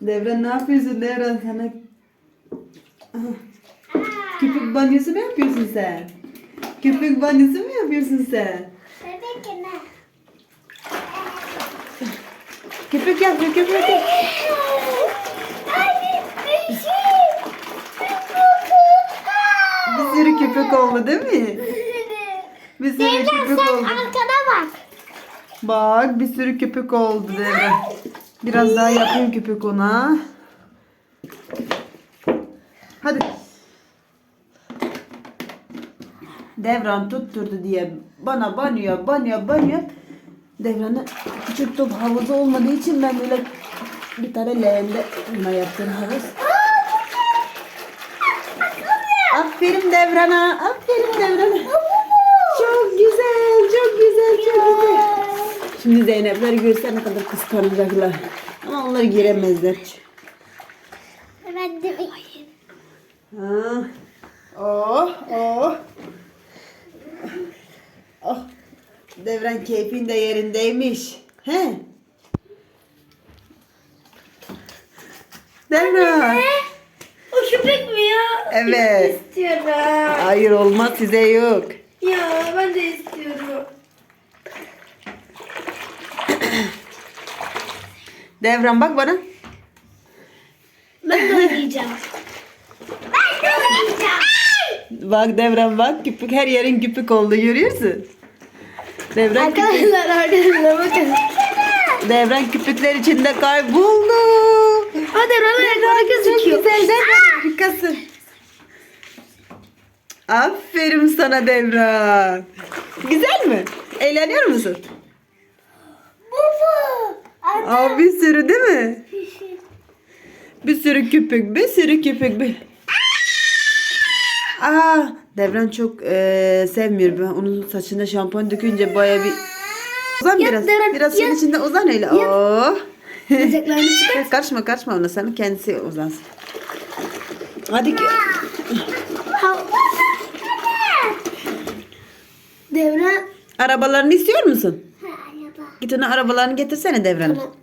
Devran ne yapıyorsun Devran sana? Aha. Köpek banyosu mu yapıyorsun sen? Köpek banyosu mu yapıyorsun sen? Köpek yapıyor köpek yapıyor. Bir sürü köpek oldu değil mi? Bir sürü Devran köpek sen oldu. arkana bak. Bak bir sürü köpek oldu Devran. Biraz daha yapayım köpek ona. Hadi. Devran tutturdu diye bana banyo banyo banyo. Devran'ın küçük top havuzu olmadığı için ben böyle bir tane leğende buna yaptım havuz. Aferin Devran'a. Aferin Devran'a. Çok güzel, çok güzel, çok güzel. Şimdi Zeynepler görse ne kadar kıskanacaklar. Ama onlar giremezler. Ben de Ha. Oh, oh. Oh. Devran keyfin de yerindeymiş. He? Devran. O köpek mi ya? Evet. İstiyorum. Hayır olmaz size yok. Ya ben de istiyorum. Devran bak bana. Ben de oynayacağım. ben de oynayacağım. Bak Devran bak küpük her yerin küpük oldu görüyorsun. Devran Arkadaşlar arkadaşlar bakın. Devran küpükler içinde kayboldu. Hadi Rana gözüküyor. Güzel Devran harikasın. Aferin sana Devran. Güzel mi? Eğleniyor musun? Baba. Aa, bir sürü değil mi? Bir sürü köpek, bir sürü köpek. Bir... Aa, Devran çok eee, sevmiyor. Ben onun saçına şampuan dökünce baya bir... Uzan Yat biraz. Devran, biraz yat. içinde uzan öyle. Oh. Bacaklarını çıkar. karışma karışma ona. Sen kendisi uzansın. Hadi ki. Devran. Arabalarını istiyor musun? Git ona arabalarını getirsene Devran. Tamam.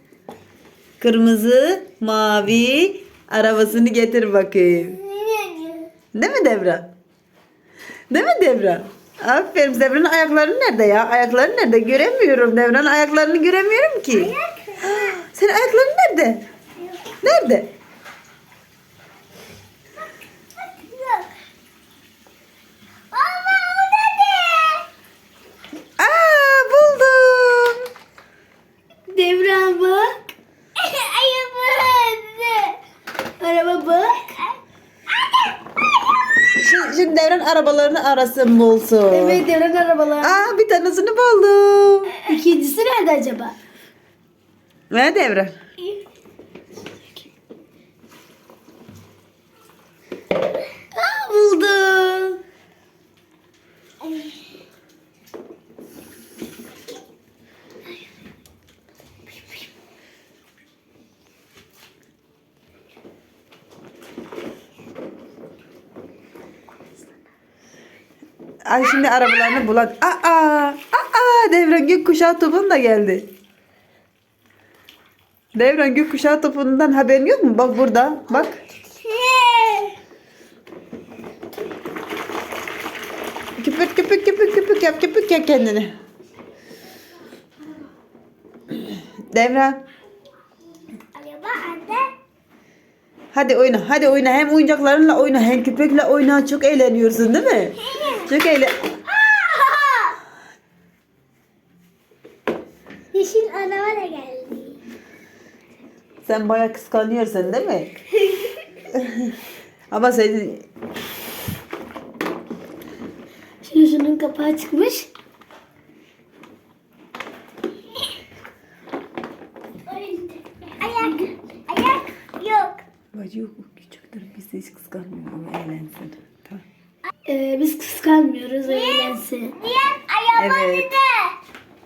Kırmızı, mavi arabasını getir bakayım. Değil mi Devran? Değil mi Devran? Aferin Devran'ın ayakları nerede ya? Ayakları nerede? Göremiyorum Devran'ın ayaklarını göremiyorum ki. Senin ayakların nerede? Nerede? Baba o da ne? Aa buldum. Devran bak. Araba. Bak. Şimdi, şimdi Devran arabalarını arasın bulsun. Evet Devran arabalar. Aa bir tanesini buldum. İkincisi nerede acaba? Ne Devran? Aa, buldum. Ay şimdi arabalarını bulan. Aa, aa, Devran gökkuşağı topun da geldi. Devran gökkuşağı topundan haberin yok mu? Bak burada. Bak. Köpük köpük köpük köpük yap köpük yap kendini. Devran. Hadi oyna. Hadi oyna. Hem oyuncaklarınla oyna hem köpekle oyna. Çok eğleniyorsun değil mi? Çok eğlen. Yeşil araba da geldi. Sen bayağı kıskanıyorsun değil mi? Ama senin Şimdi şunun kapağı çıkmış. Ayak. Ayak yok. Bacı yok küçüktür biz de hiç kıskanmıyor ama eğlensin. Tamam. Ee, biz kıskanmıyoruz eğlensin. Diğer araba Evet. ne?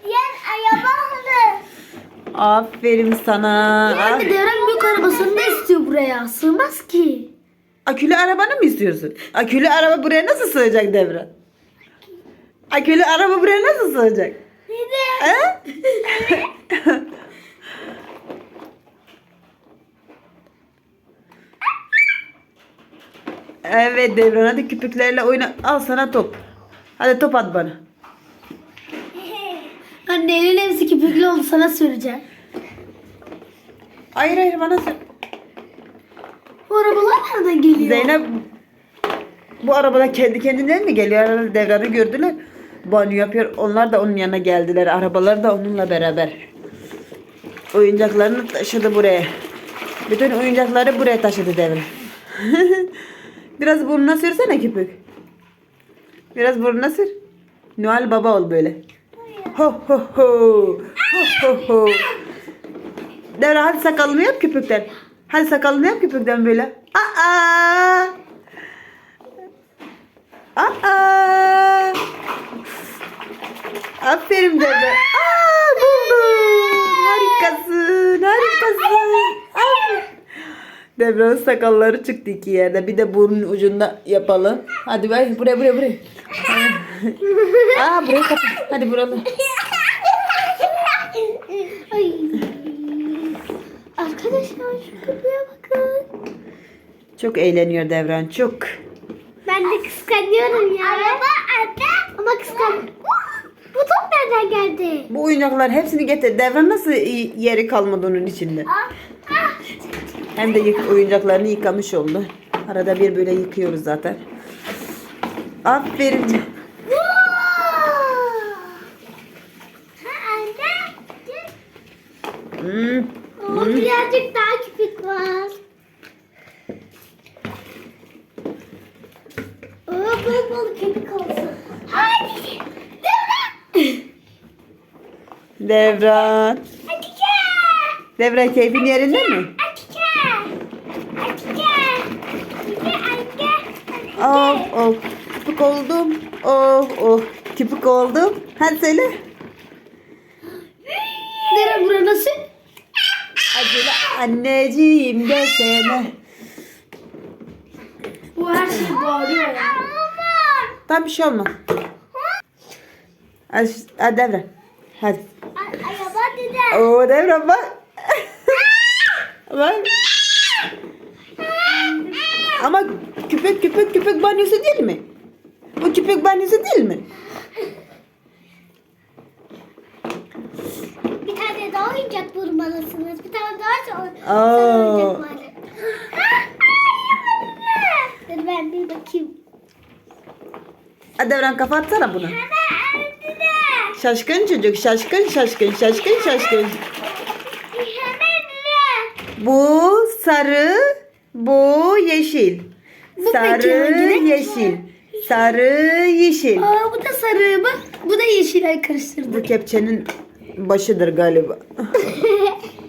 Diğer araba ne? Aferin sana. Yani Devran büyük arabasını da istiyor buraya. Sığmaz ki. Akülü arabanı mı istiyorsun? Akülü araba buraya nasıl sığacak Devran? Akülü araba buraya nasıl sığacak? Dede. He? Evet Devran hadi küpüklerle oyna. Al sana top. Hadi top at bana. Anne elin hepsi köpüklü oldu sana süreceğim. Hayır hayır bana sür. Bu arabalar nereden geliyor? Zeynep bu arabada kendi kendinden mi geliyor? Herhalde Devran'ı gördüler. Banyo yapıyor. Onlar da onun yanına geldiler. Arabalar da onunla beraber. Oyuncaklarını taşıdı buraya. Bütün oyuncakları buraya taşıdı Devran. Biraz burnuna sürsene küpük. Biraz burnuna sür. Noel Baba ol böyle. Ho ho ho. Ho ho ho. Devran hadi sakalını yap küpükten. Hadi sakalını yap küpükten böyle. Aa! Aa! Aferin Devran. Aa buldum. Harikasın. Harikasın. Devran'ın sakalları çıktı iki yerde. Bir de burnun ucunda yapalım. Hadi bay buraya buraya buraya. Aa burayı kapat. Hadi buralı. Ay. Arkadaşlar şu köpeğe bakın. Çok eğleniyor Devran çok. Ben de kıskanıyorum ya. Araba anne. Ama kıskan. Bu top nereden geldi? Bu oyuncaklar hepsini getir. Devran nasıl yeri kalmadı onun içinde. Ah. Hem de yık- oyuncaklarını yıkamış oldu. Arada bir böyle yıkıyoruz zaten. Aferin. Ha anne. Hmm. Birazcık daha küpük var. Oo, bol bol köpük olsun. Hadi. Devran. Hadi gel. Devran keyfin yerinde mi? Of of. Küpük oldum. Of of. Küpük oldum. Hadi söyle. Nere bura nasıl? Acele anneciğim desene. Bu her şey bağırıyor ya. Tam bir şey olmaz. Hadi, hadi Devran. Hadi. Araba dede. Oo Devran bak. bak. Ama küpek küpek küpek banyosu değil mi? Bu küpek banyosu değil mi? Bir tane daha oyuncak bulmalısınız. Bir tane daha sonra Aa. oyuncak var. Dur ben bir bakayım. Hadi Devran kafa atsana bunu. Şaşkın çocuk şaşkın şaşkın şaşkın şaşkın. Bu sarı, bu yeşil. Bu sarı, peki yeşil. Sarı, yeşil. Aa, bu da sarı bak. Bu da yeşil ay karıştırdı. Bu kepçenin başıdır galiba.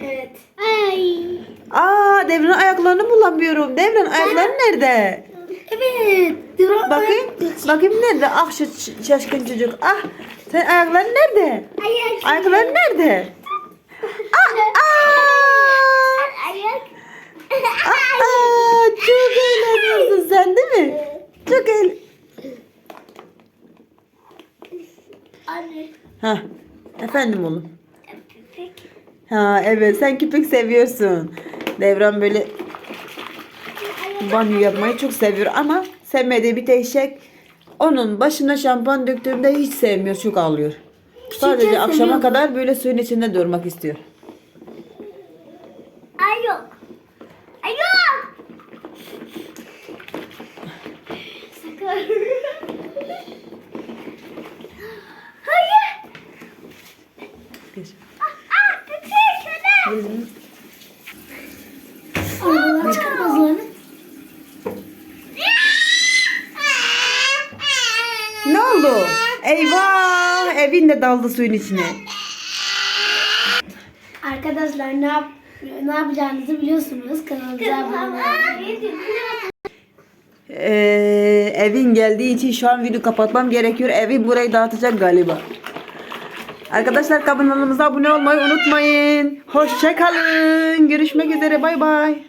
Evet. Ay. Aa Devran ayaklarını bulamıyorum. Devran ayakları nerede? Evet. Dur, Bakayım. Bakayım nerede? Ah şu şaşkın çocuk. Ah sen ayakların nerede? Ayak. Ayakların nerede? Ah, Ayak. Ah, çok eğleniyorsun sen değil mi? Çok eğlen. Anne. Ha, efendim oğlum. Peki. Ha evet sen köpek seviyorsun. Devran böyle banyo yapmayı çok seviyor ama sevmediği bir tek şey onun başına şampuan döktüğümde hiç sevmiyor çok ağlıyor. Sadece akşama kadar böyle suyun içinde durmak istiyor. Ay yok. Ay yok. Sakın. Hayır. Geç. Köpek, köpek. Arabalar çıkar bazılarını. Ne oldu? Eyvah! Evin de daldı suyun içine. Arkadaşlar ne yap ne yapacağınızı biliyorsunuz. Kanalımıza abone olun. Ee, evin geldiği için şu an video kapatmam gerekiyor. Evin burayı dağıtacak galiba. Arkadaşlar kanalımıza abone olmayı unutmayın. Hoşçakalın. Görüşmek üzere. Bay bay.